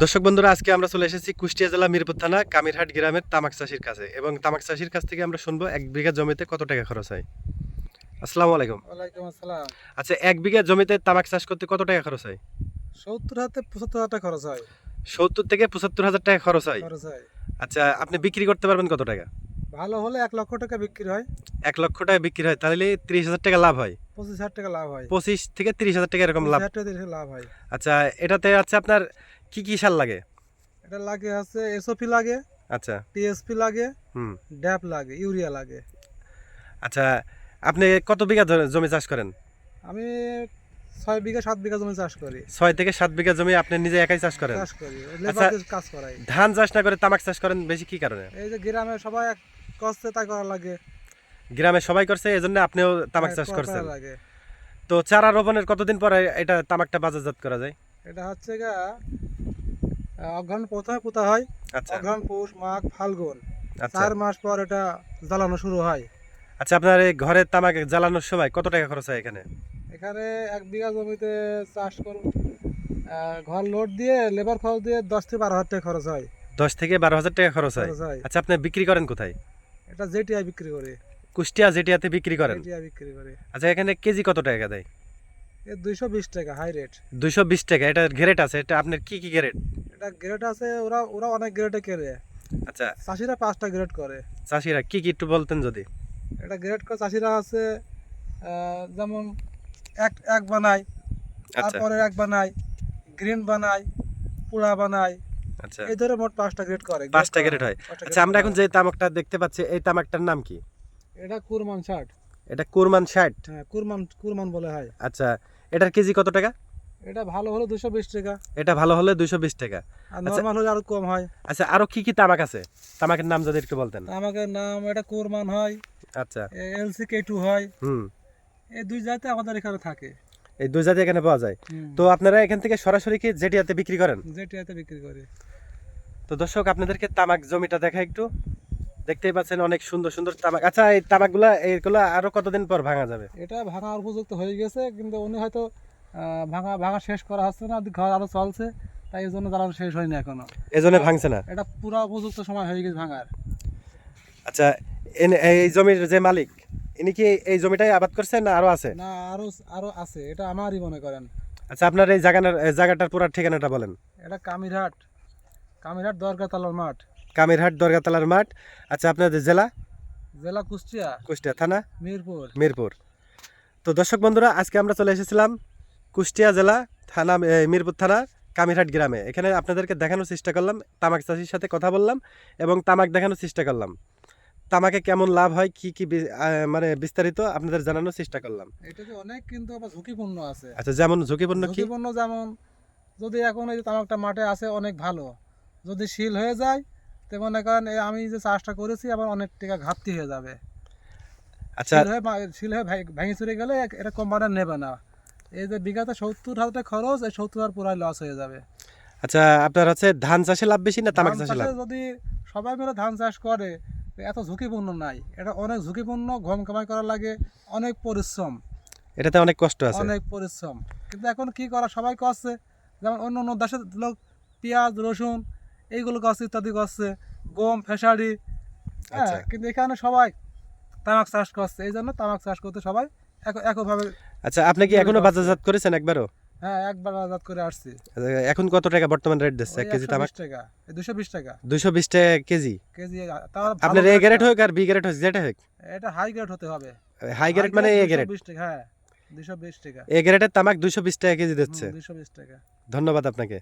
দর্শক বন্ধুরা আজকে আমরা চলে এসেছি কুষ্টিয়া জেলা মিরপুর থানা কামিরহাট গ্রামের তামাক চাষির কাছে। এবং তামাক চাষির কাছ থেকে আমরা শুনব এক বিঘা জমিতে কত টাকা খরচ হয়। আসসালামু আলাইকুম। আসসালাম। আচ্ছা এক বিঘা জমিতে তামাক চাষ করতে কত টাকা খরচ হয়? সত্তর হাতে পঁচাত্তর হাজার টাকা খরচ হয়। সত্তর থেকে পঁচাত্তর হাজার টাকা খরচ হয়? খরচ হয়। আচ্ছা আপনি বিক্রি করতে পারবেন কত টাকা? ভালো হলে এক লক্ষ টাকা বিক্রি হয়। এক লক্ষ টাকা বিক্রি হয় তাহলে ত্রিশ হাজার টাকা লাভ হয়। পঁচিশ হাজার টাকা লাভ হয়। পঁচিশ থেকে তিরিশ হাজার টাকা এরকম লাভ। লাভ হয়। আচ্ছা এটাতে আছে আপনার কি কি সার লাগে? এটা লাগে আছে এসওপি লাগে আচ্ছা। টিএসপি লাগে হুম। ড্যাপ লাগে ইউরিয়া লাগে। আচ্ছা আপনি কত বিঘা জমি চাষ করেন? আমি ছয় বিঘা সাত বিঘা জমি চাষ করি। ছয় থেকে সাত বিঘা জমি আপনি নিজে একাই চাষ করেন? চাষ করি লেবার কাজ করাই। ধান চাষ না করে তামাক চাষ করেন বেশি কি কারণে? এই যে গ্রামে সবাই করছে তাই করা লাগে। গ্রামে সবাই করছে এই জন্য আপনিও তামাক হ্যাঁ, চাষ করা করছেন। তো চারা রোপণের কতদিন পরে এটা তামাকটা বাজারজাত করা যায়? এটা হচ্ছে গা অঘ্রাণ প্রথমে পোতা হয়? আচ্ছা। অঘ্রাণ পৌষ মাঘ ফাল্গুন। আচ্ছা। চার মাস পর এটা জ্বালানো শুরু হয়। আচ্ছা আপনার এই ঘরে তামাক জ্বালানোর সময় কত টাকা খরচ হয় এখানে? এখানে এক বিঘা জমিতে চাষ করুন ঘর লোড দিয়ে লেবার খরচ দিয়ে দশ থেকে বারো হাজার টাকা খরচ হয়। দশ থেকে বারো হাজার টাকা খরচ হয়? আচ্ছা আপনি বিক্রি করেন কোথায়? এটা জেটিআই বিক্রি করে। কুষ্টিয়া জেটিয়াতে বিক্রি করেন? জেটিআই বিক্রি করে। আচ্ছা এখানে কেজি কত টাকা দেয়? এ দুইশো বিশ টাকা হাই রেট দুইশো বিশ টাকা এটা গ্রেড আছে এটা আপনার কি কি গ্রেড এটা গ্রেড আছে ওরা ওরা অনেক গ্রেডে কেড়ে আচ্ছা। চাষিরা পাঁচটা গ্রেড করে। চাষিরা কি কি একটু বলতেন যদি? এটা গ্রেড করে চাষিরা আছে যেমন এক এক বানায় আচ্ছা। তারপরে এক বানায় গ্রিন বানায় পুড়া বানায়। আচ্ছা। এই ধরে মোট পাঁচটা গ্রেড করে। পাঁচটা গ্রেড হয়। আচ্ছা আমরা এখন যে তামাকটা দেখতে পাচ্ছি এই তামাকটার নাম কি? এটা কুরমান ষাট। এটা কুরমান ষাট। হ্যাঁ কুরমান কুরমান বলে হয়। আচ্ছা এটার কেজি কত টাকা? এটা ভালো হলে দুশো বিশ টাকা। এটা ভালো হলে দুইশো বিশ টাকা। আচ্ছা। নর্মাল হলে আরও কম হয়। আচ্ছা আরও কি কি তামাক আছে? তামাকের নাম যদি একটু বলতেন। আমাকে নাম এটা কোরমান হয় আচ্ছা। এলসি কে টু হয়। হুম। এই দুই জাতি আমাদের এখানে থাকে। এই দুই জাতি এখানে পাওয়া যায়। তো আপনারা এখান থেকে সরাসরি কি জেটিয়াতে বিক্রি করেন? যেটিতে বিক্রি করে। তো দর্শক আপনাদেরকে তামাক জমিটা দেখা একটু। দেখতেই পাচ্ছেন অনেক সুন্দর সুন্দর তামাক। আচ্ছা এই তামাকগুলা এইগুলা আরও কতদিন পর ভাঙা যাবে? এটা ভাঙার উপযুক্ত হয়ে গেছে কিন্তু উনি হয়তো ভাঙা ভাঙা শেষ করা হচ্ছে না ঘর আরও চলছে তাই এই জন্য জ্বালানো শেষ হয়নি এখনও। এজন্য ভাঙছে না? এটা পুরো উপযুক্ত সময় হয়ে গেছে ভাঙার। আচ্ছা এই জমির যে মালিক ইনি কি এই জমিটাই আবাদ করছেন না আরও আছে? না আরও আরও আছে এটা আমারই মনে করেন। আচ্ছা আপনার এই জায়গাটার জায়গাটার পুরো ঠিকানাটা বলেন। এটা কামিরহাট কামিরহাট দরগা তালার মাঠ। কামিরহাট দরগাতলার মাঠ। আচ্ছা আপনাদের জেলা? জেলা কুষ্টিয়া কুষ্টিয়া থানা? মিরপুর। মিরপুর। তো দর্শক বন্ধুরা আজকে আমরা চলে এসেছিলাম কুষ্টিয়া জেলা থানা মিরপুর থানা কামিরহাট গ্রামে। এখানে আপনাদেরকে দেখানোর চেষ্টা করলাম তামাক চাষির সাথে কথা বললাম এবং তামাক দেখানোর চেষ্টা করলাম। তামাকে কেমন লাভ হয় কি কি মানে বিস্তারিত আপনাদের জানানোর চেষ্টা করলাম। এটা যে অনেক কিন্তু আবার ঝুঁকিপূর্ণ আছে। আচ্ছা যেমন ঝুঁকিপূর্ণ কি? ঝুঁকিপূর্ণ যেমন যদি এখন এই যে তামাকটা মাঠে আছে অনেক ভালো। যদি শিল হয়ে যায় তো মনে করেন এই আমি যে চাষটা করেছি আবার অনেক টাকা ঘাটতি হয়ে যাবে। আচ্ছা। শিল হয়ে ভেঙে চুরে গেলে এটা কোম্পানি নেবে না। এই যে বিঘাতে সত্তর হাজার টাকা খরচ এই সত্তর হাজার পুরাই লস হয়ে যাবে। আচ্ছা আপনার হচ্ছে ধান চাষে লাভ বেশি না তামাক চাষে লাভ? যদি সবাই মিলে ধান চাষ করে এত ঝুঁকিপূর্ণ নাই। এটা অনেক ঝুঁকিপূর্ণ গম কামাই করা লাগে অনেক পরিশ্রম। এটাতে অনেক কষ্ট আছে। অনেক পরিশ্রম। কিন্তু এখন কি করা সবাই করছে। যেমন অন্য অন্য দেশের লোক পেঁয়াজ রসুন এইগুলো করছে ইত্যাদি করছে। গম ফেসারি হ্যাঁ আচ্ছা। কিন্তু এখানে সবাই তামাক চাষ করছে। এই জন্য তামাক চাষ করতে সবাই একভাবে আচ্ছা আপনি কি এখনও বাজারজাত করেছেন একবারও? হ্যাঁ একবার আজাদ করে আসছি। আচ্ছা, এখন কত টাকা বর্তমান রেট দিচ্ছে? এক কেজি তামাক টাকা দুশো বিশ টাকা। দুইশো বিশ টাকা কেজি? কেজি আপনার এ গ্রেড হোক আর বি গ্রেড হোক যেটা হোক। এটা হাই গ্রেড হতে হবে। হাই গ্রেড মানে এ গ্রেড 220 টাকা হ্যাঁ দুশো বিশ টাকা। এ গ্রেডের তামাক দুইশো বিশ টাকা কেজি দিচ্ছে। দুশো বিশ টাকা। ধন্যবাদ আপনাকে।